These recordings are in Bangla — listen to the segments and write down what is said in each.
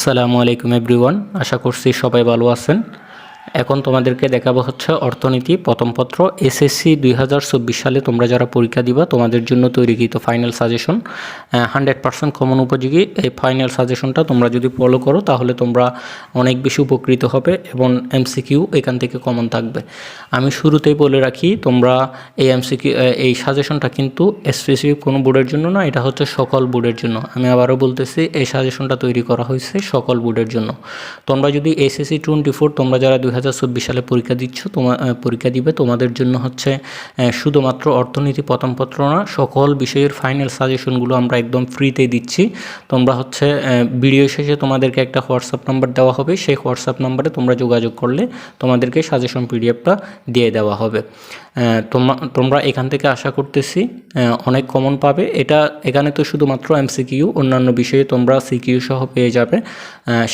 আসসালামু আলাইকুম এভরিওয়ান আশা করছি সবাই ভালো আছেন। এখন তোমাদেরকে দেখাবো হচ্ছে অর্থনীতি, প্রথম পত্র এসএসসি দুই হাজার চব্বিশ সালে তোমরা যারা পরীক্ষা দিবা, তোমাদের জন্য তৈরিকৃত final suggestion hundred percent common উপযোগী। এই ফাইনাল সাজেশনটা তোমরা যদি ফলো করো, তাহলে তোমরা অনেক বেশি উপকৃত হবে এবং এমসিকিউ এখান থেকে কমন থাকবে। আমি শুরুতেই বলে রাখি, তোমরা এই এমসিকিউ এই সাজেশনটা কিন্তু স্পেসিফিক কোনো বোর্ডের জন্য না, এটা হচ্ছে সকল বোর্ডের জন্য। আমি আবারও বলতেছি, এই সাজেশনটা তৈরি করা হয়েছে সকল বোর্ডের জন্য। তোমরা যদি এসএসসি টোয়েন্টি ফোর তোমরা যারা দুই হাজার চব্বিশ সালে পরীক্ষা দিচ্ছ তোমার পরীক্ষা দিবে। তোমাদের জন্য হচ্ছে শুধুমাত্র অর্থনীতি প্রথমপত্র না, সকল বিষয়ের ফাইনাল সাজেশনগুলো আমরা একদম ফ্রিতে দিচ্ছি। তোমরা হচ্ছে ভিডিও শেষে তোমাদেরকে একটা হোয়াটসঅ্যাপ নাম্বার দেওয়া হবে। সেই হোয়াটসঅ্যাপ নাম্বারে তোমরা যোগাযোগ করলে তোমাদেরকে সাজেশন পিডিএফটা দিয়ে দেওয়া হবে। তোমরা এখান থেকে আশা করতেছি অনেক কমন পাবে। এটা, এখানে তো শুধুমাত্র এমসিকিউ অন্যান্য বিষয়ে তোমরা সিকিউ সহ পেয়ে যাবে।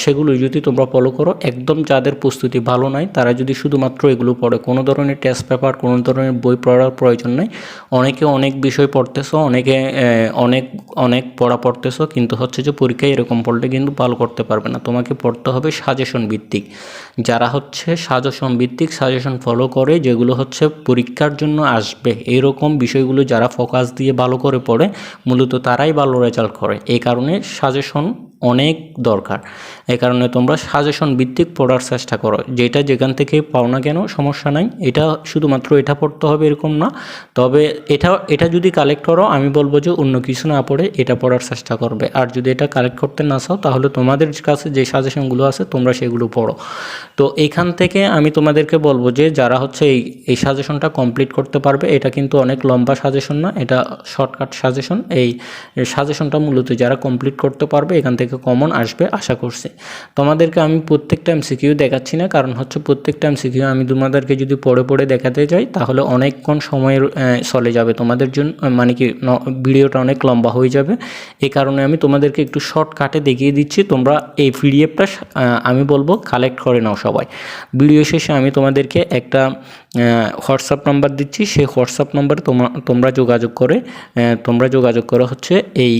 সেগুলো যদি তোমরা ফলো করো, একদম যাদের প্রস্তুতি ভালো নয়। তারা যদি শুধুমাত্র এগুলো পড়ে, কোনো ধরনের টেস্ট পেপার কোনো ধরনের বই পড়ার প্রয়োজন নেই। অনেকে অনেক বিষয় পড়তেছো, অনেকে অনেক অনেক পড়া পড়তেছো, কিন্তু হচ্ছে যে পরীক্ষায় এরকম পড়লে কিন্তু ভালো করতে পারবে না। তোমাকে পড়তে হবে সাজেশন ভিত্তিক। যারা হচ্ছে সাজেশন ভিত্তিক সাজেশন ফলো করে, যেগুলো হচ্ছে পরীক্ষার জন্য আসবে, এরকম বিষয়গুলো যারা ফোকাস দিয়ে ভালো করে পড়ে, মূলত তারাই ভালো রেজাল্ট করে। এই কারণে সাজেশন অনেক দরকার। এ কারণে তোমরা সাজেশন ভিত্তিক পড়ার চেষ্টা করো। যেটা যেখান থেকে পাও না কেন, সমস্যা নাই। এটা শুধুমাত্র এটা পড়তে হবে এরকম না। তবে এটা এটা যদি কালেক্ট করো, আমি বলব যে অন্য কিছু না পড়ে এটা পড়ার চেষ্টা করবে। আর যদি এটা কালেক্ট করতে না চাও, তাহলে তোমাদের কাছে যে সাজেশনগুলো আছে, তোমরা সেগুলো পড়ো। তো এইখান থেকে আমি তোমাদেরকে বলব যে, যারা হচ্ছে এই এই সাজেশনটা কমপ্লিট করতে পারবে, এটা কিন্তু অনেক লম্বা সাজেশন না, এটা শর্টকাট সাজেশন এই সাজেশনটা মূলত যারা কমপ্লিট করতে পারবে, এখান থেকে কমন আসবে, আশা করছি। তোমাদেরকে আমি প্রত্যেকটা এমসিকিউ দেখাচ্ছি না, কারণ হচ্ছে প্রত্যেকটা এমসিকিউ আমি তোমাদেরকে যদি পড়ে পড়ে দেখাতে যাই, তাহলে অনেকক্ষণ সময়ের চলে যাবে। তোমাদের জন্য মানে কি ভিডিওটা অনেক লম্বা হয়ে যাবে। এই কারণে আমি তোমাদেরকে একটু শর্টকাটে দেখিয়ে দিচ্ছি। তোমরা এই পিডিএফটা আমি বলব কালেক্ট করে নাও সবাই। ভিডিও শেষে আমি তোমাদেরকে একটা হোয়াটসঅ্যাপ নাম্বার দিচ্ছি। সেই হোয়াটসঅ্যাপ নাম্বারে তোমরা তোমরা যোগাযোগ করে তোমরা যোগাযোগ করে হচ্ছে এই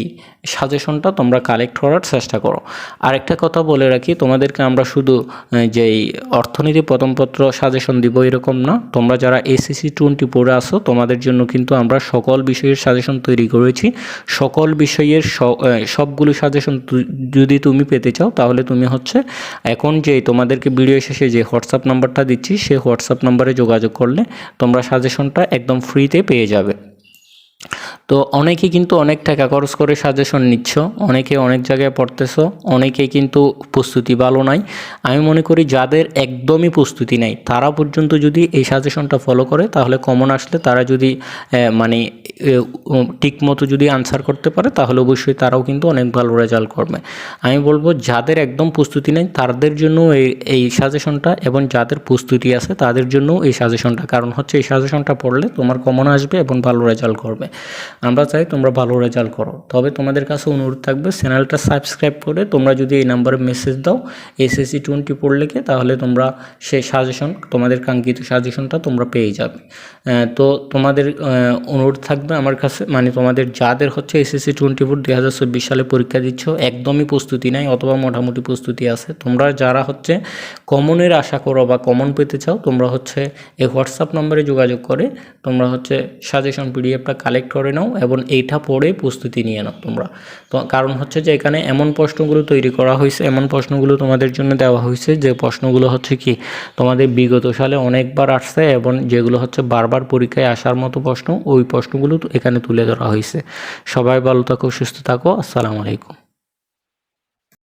সাজেশনটা তোমরা কালেক্ট করার চেষ্টা করো। আরেকটা কথা বলে রাখি, তোমাদেরকে আমরা শুধু যেই অর্থনীতি প্রথমপত্র সাজেশন দিব এরকম না। তোমরা যারা এসিসি টোয়েন্টি পড়ে আসো তোমাদের জন্য কিন্তু আমরা সকল বিষয়ের সাজেশন তৈরি করেছি। সকল বিষয়ের সবগুলো সাজেশন যদি তুমি পেতে চাও, তাহলে তুমি হচ্ছে এখন যে তোমাদেরকে ভিডিও শেষে যে হোয়াটসঅ্যাপ নাম্বারটা দিচ্ছি, সেই হোয়াটসঅ্যাপ নাম্বারে যোগাযোগ করলে তোমরা সাজেশনটা একদম ফ্রিতে পেয়ে যাবে। তো অনেকে কিন্তু অনেক টাকা খরচ করে সাজেশন নিচ্ছ, অনেকে অনেক জায়গায় পড়তেছো, অনেকে কিন্তু প্রস্তুতি ভালো নাই। আমি মনে করি যাদের একদমই প্রস্তুতি নাই, তারা পর্যন্ত যদি এই সাজেশনটা ফলো করে, তাহলে কমন আসলে তারা যদি মানে ঠিক মতো যদি আনসার করতে পারে, তাহলে অবশ্যই তারাও কিন্তু অনেক ভালো রেজাল্ট করবে। আমি বলব, যাদের একদম প্রস্তুতি নেই, তাদের জন্য এই এই সাজেশনটা এবং যাদের প্রস্তুতি আছে, তাদের জন্য এই সাজেশনটা কারণ হচ্ছে, এই সাজেশনটা পড়লে তোমার কমন আসবে এবং ভালো রেজাল্ট করবে। আমরা চাই তোমরা ভালো রেজাল্ট করো। তবে তোমাদের কাছে অনুরোধ থাকবে চ্যানেলটা সাবস্ক্রাইব করে তোমরা যদি এই নাম্বারে মেসেজ দাও এসএসসি টোয়েন্টি পড়লেকে তাহলে তোমরা সেই সাজেশন তোমাদের কাঙ্ক্ষিত সাজেশনটা তোমরা পেয়ে যাবে। তো তোমাদের অনুরোধ থাকবে আমার কাছে। মানে তোমাদের যাদের হচ্ছে এসএসসি টোয়েন্টি ফোর দুই হাজার চব্বিশ সালে পরীক্ষা দিচ্ছ, একদমই প্রস্তুতি নাই অথবা মোটামুটি প্রস্তুতি আছে। তোমরা যারা হচ্ছে কমনের আশা করো বা কমন পেতে চাও, তোমরা হচ্ছে এই হোয়াটসঅ্যাপ নম্বরে যোগাযোগ করে তোমরা হচ্ছে সাজেশন পিডিএফটা কালেক্ট করে নাও এবং এইটা পড়ে প্রস্তুতি নিয়ে নাও তোমরা। তো কারণ হচ্ছে যে এখানে এমন প্রশ্নগুলো তৈরি করা হয়েছে, এমন প্রশ্নগুলো তোমাদের জন্য দেওয়া হয়েছে যে প্রশ্নগুলো হচ্ছে কি, তোমাদের বিগত সালে অনেকবার আসছে এবং যেগুলো হচ্ছে বারবার পরীক্ষায় আসার মতো প্রশ্ন, ওই প্রশ্নগুলো এখানে তুলে ধরা হয়েছে। সবাই ভালো থাকো সুস্থ থাকো। আসসালামু আলাইকুম।